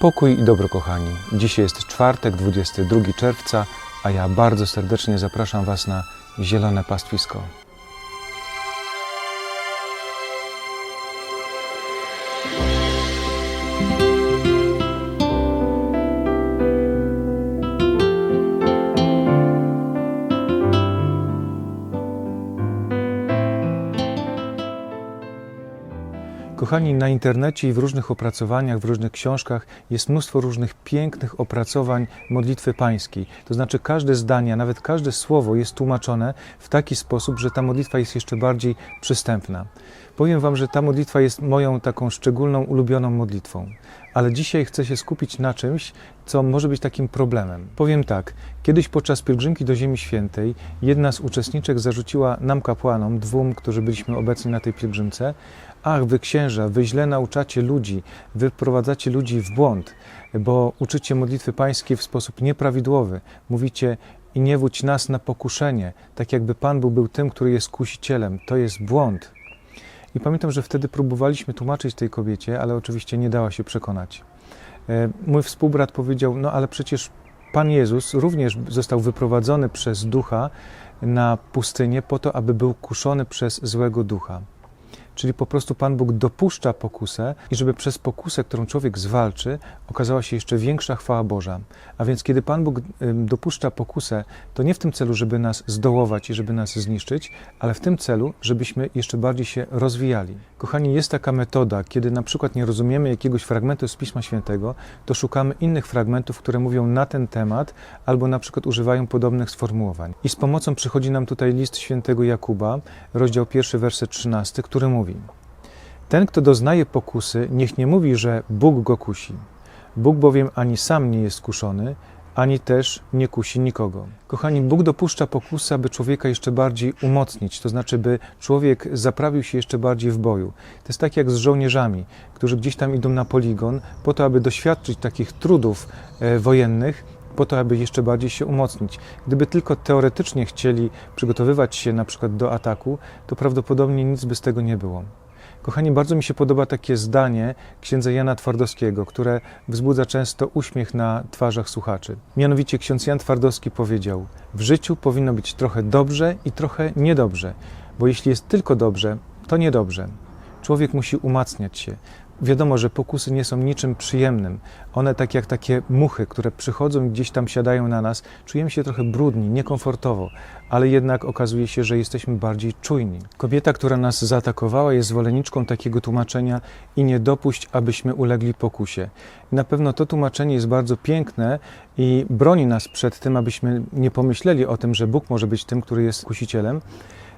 Pokój i dobro, kochani. Dzisiaj jest czwartek, 22 czerwca, a ja bardzo serdecznie zapraszam Was na zielone pastwisko. Kochani, na internecie i w różnych opracowaniach, w różnych książkach jest mnóstwo różnych pięknych opracowań modlitwy pańskiej. To znaczy każde zdanie, nawet każde słowo jest tłumaczone w taki sposób, że ta modlitwa jest jeszcze bardziej przystępna. Powiem Wam, że ta modlitwa jest moją taką szczególną, ulubioną modlitwą. Ale dzisiaj chcę się skupić na czymś, co może być takim problemem. Powiem tak, kiedyś podczas pielgrzymki do Ziemi Świętej jedna z uczestniczek zarzuciła nam kapłanom, dwóm, którzy byliśmy obecni na tej pielgrzymce, Ach, wy księża, wy źle nauczacie ludzi, wy wprowadzacie ludzi w błąd, bo uczycie modlitwy pańskiej w sposób nieprawidłowy. Mówicie, i nie wódź nas na pokuszenie, tak jakby Pan był, był tym, który jest kusicielem. To jest błąd. I pamiętam, że wtedy próbowaliśmy tłumaczyć tej kobiecie, ale oczywiście nie dała się przekonać. E, Mój współbrat powiedział, no ale przecież Pan Jezus również został wyprowadzony przez ducha na pustynię po to, aby był kuszony przez złego ducha. Czyli po prostu Pan Bóg dopuszcza pokusę i żeby przez pokusę, którą człowiek zwalczy, okazała się jeszcze większa chwała Boża. A więc kiedy Pan Bóg dopuszcza pokusę, to nie w tym celu, żeby nas zdołować i żeby nas zniszczyć, ale w tym celu, żebyśmy jeszcze bardziej się rozwijali. Kochani, jest taka metoda, kiedy na przykład nie rozumiemy jakiegoś fragmentu z Pisma Świętego, to szukamy innych fragmentów, które mówią na ten temat albo na przykład używają podobnych sformułowań. I z pomocą przychodzi nam tutaj list świętego Jakuba, rozdział pierwszy, werset 13, który mówi Ten, kto doznaje pokusy, niech nie mówi, że Bóg go kusi. Bóg bowiem ani sam nie jest kuszony, ani też nie kusi nikogo. Kochani, Bóg dopuszcza pokusy, aby człowieka jeszcze bardziej umocnić, to znaczy, by człowiek zaprawił się jeszcze bardziej w boju. To jest tak jak z żołnierzami, którzy gdzieś tam idą na poligon, po to, aby doświadczyć takich trudów e, wojennych, po to, aby jeszcze bardziej się umocnić. Gdyby tylko teoretycznie chcieli przygotowywać się na przykład do ataku, to prawdopodobnie nic by z tego nie było. Kochani, bardzo mi się podoba takie zdanie księdza Jana Twardowskiego, które wzbudza często uśmiech na twarzach słuchaczy. Mianowicie ksiądz Jan Twardowski powiedział: W życiu powinno być trochę dobrze i trochę niedobrze, bo jeśli jest tylko dobrze, to niedobrze. Człowiek musi umacniać się. Wiadomo, że pokusy nie są niczym przyjemnym. One, tak jak takie muchy, które przychodzą i gdzieś tam siadają na nas, czujemy się trochę brudni, niekomfortowo, ale jednak okazuje się, że jesteśmy bardziej czujni. Kobieta, która nas zaatakowała, jest zwolenniczką takiego tłumaczenia i nie dopuść, abyśmy ulegli pokusie. Na pewno to tłumaczenie jest bardzo piękne i broni nas przed tym, abyśmy nie pomyśleli o tym, że Bóg może być tym, który jest kusicielem.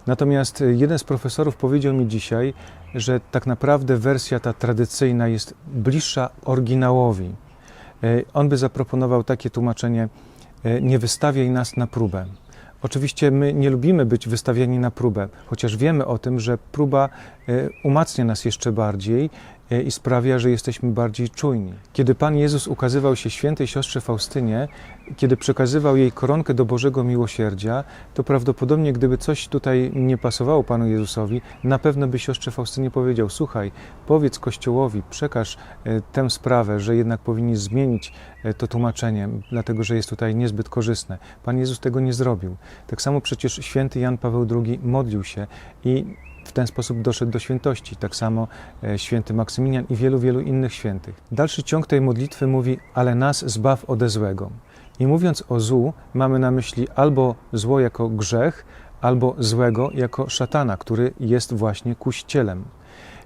Natomiast jeden z profesorów powiedział mi dzisiaj, że tak naprawdę wersja ta tradycyjna jest bliższa oryginałowi. E, On by zaproponował takie tłumaczenie: e, Nie wystawiaj nas na próbę. Oczywiście my nie lubimy być wystawiani na próbę, chociaż wiemy o tym, że próba e, umacnia nas jeszcze bardziej i sprawia, że jesteśmy bardziej czujni. Kiedy Pan Jezus ukazywał się świętej siostrze Faustynie, kiedy przekazywał jej koronkę do Bożego Miłosierdzia, to prawdopodobnie gdyby coś tutaj nie pasowało Panu Jezusowi, na pewno by siostrze Faustynie powiedział: Słuchaj, powiedz Kościołowi, przekaż e, tę sprawę, że jednak powinni zmienić e, to tłumaczenie, dlatego że jest tutaj niezbyt korzystne. Pan Jezus tego nie zrobił. Tak samo przecież święty Jan Paweł II modlił się i w ten sposób doszedł do świętości. Tak samo e, święty Maksymilian i wielu, wielu innych świętych. Dalszy ciąg tej modlitwy mówi: Ale nas zbaw ode złego. I mówiąc o złu, mamy na myśli albo zło jako grzech, albo złego jako szatana, który jest właśnie kuścielem.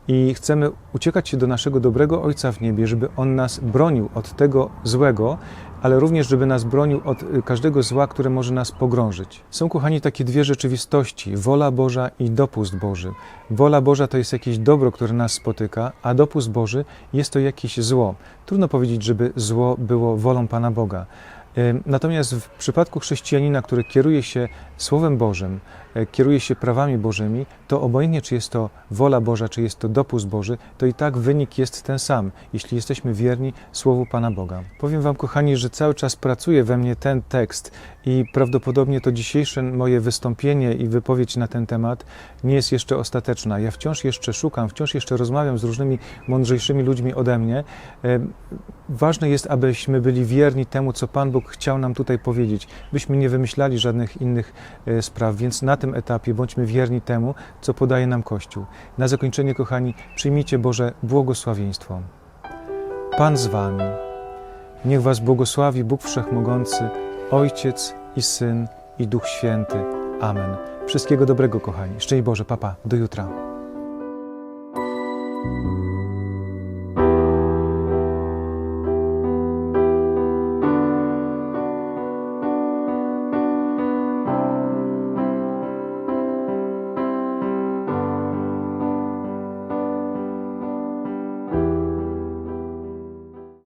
I chcemy uciekać się do naszego dobrego Ojca w niebie, żeby On nas bronił od tego złego, ale również, żeby nas bronił od y, każdego zła, które może nas pogrążyć. Są, kochani, takie dwie rzeczywistości: wola Boża i dopust Boży. Wola Boża to jest jakieś dobro, które nas spotyka, a dopust Boży jest to jakieś zło. Trudno powiedzieć, żeby zło było wolą Pana Boga. Natomiast w przypadku chrześcijanina, który kieruje się Słowem Bożym, e, kieruje się prawami Bożymi, to obojętnie czy jest to wola Boża, czy jest to dopust Boży, to i tak wynik jest ten sam, jeśli jesteśmy wierni Słowu Pana Boga. Powiem Wam, kochani, że cały czas pracuje we mnie ten tekst i prawdopodobnie to dzisiejsze moje wystąpienie i wypowiedź na ten temat nie jest jeszcze ostateczna. Ja wciąż jeszcze szukam, wciąż jeszcze rozmawiam z różnymi mądrzejszymi ludźmi ode mnie. E, Ważne jest, abyśmy byli wierni temu, co Pan Bóg chciał nam tutaj powiedzieć, byśmy nie wymyślali żadnych innych e, spraw, więc na tym etapie bądźmy wierni temu, co podaje nam Kościół. Na zakończenie, kochani, przyjmijcie Boże błogosławieństwo. Pan z Wami. Niech Was błogosławi Bóg Wszechmogący, Ojciec i Syn i Duch Święty. Amen. Wszystkiego dobrego, kochani. Szczęść Boże, papa. Do jutra.